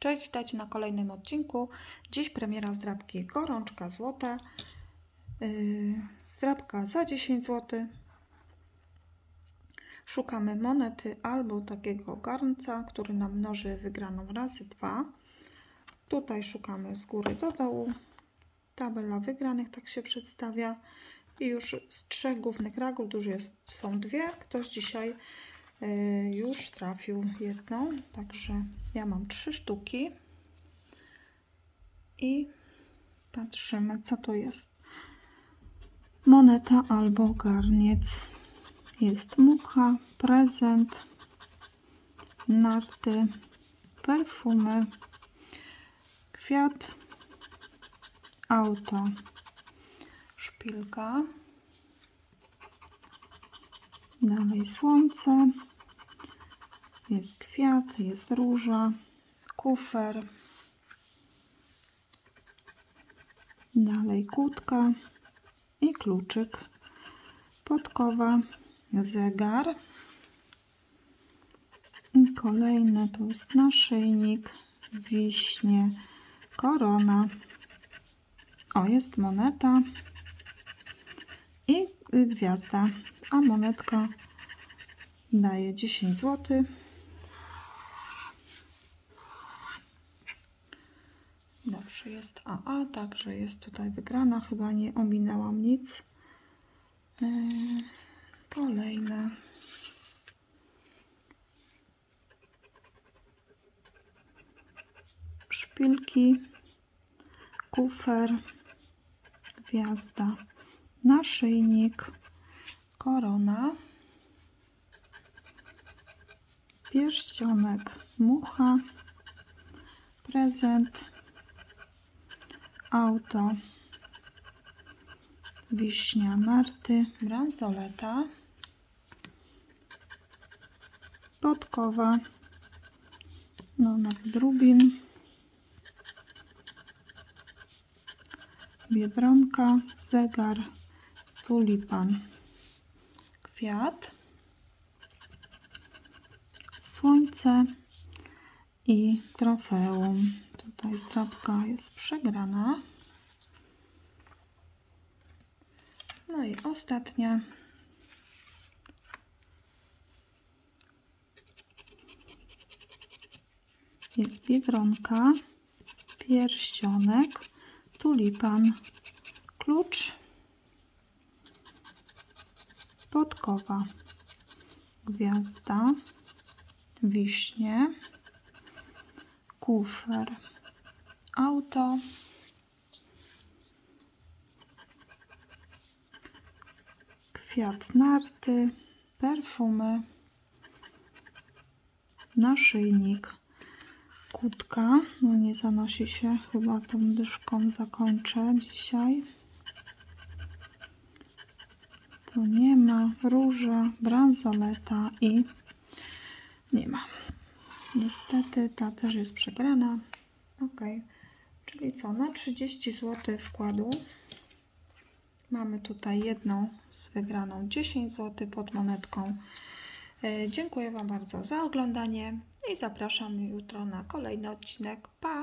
Cześć, witajcie na kolejnym odcinku. Dziś premiera zdrabki Gorączka Złota. Yy, zdrabka za 10 zł. Szukamy monety albo takiego garnca, który nam mnoży wygraną razy dwa. Tutaj szukamy z góry do dołu. Tabela wygranych tak się przedstawia. I już z trzech głównych już jest, są dwie. Ktoś dzisiaj już trafił jedną, także ja mam trzy sztuki. I patrzymy, co to jest. Moneta albo garniec. Jest mucha, prezent, narty, perfumy, kwiat, auto, szpilka, dalej słońce, jest kwiat, jest róża, kufer, dalej kłódka i kluczyk, podkowa, zegar i kolejne to jest naszyjnik, wiśnie, korona. O, jest moneta i gwiazda, a monetka daje 10 zł. Jest AA, także jest tutaj wygrana, chyba nie ominęłam nic. Yy, Kolejne. Szpilki, kufer, gwiazda, naszyjnik, korona, pierścionek, mucha, prezent, auto, wiśnia, narty, bransoleta, podkowa, no nawet rubin, biedronka, zegar, tulipan, kwiat, słońce i trofeum. Tutaj zdrabka jest przegrana. No i ostatnia. Jest biedronka, pierścionek, tulipan, klucz, podkowa, gwiazda, wiśnie, kufer, auto, kwiat narty, perfumy, naszyjnik, kłódka. No nie zanosi się, chyba tą dyszką zakończę dzisiaj. Tu nie ma, róża, bransoleta i nie ma. Niestety ta też jest przegrana. Ok, czyli co, na 30 zł wkładu mamy tutaj jedną z wygraną 10 zł pod monetką. E, Dziękuję Wam bardzo za oglądanie i zapraszam jutro na kolejny odcinek. Pa!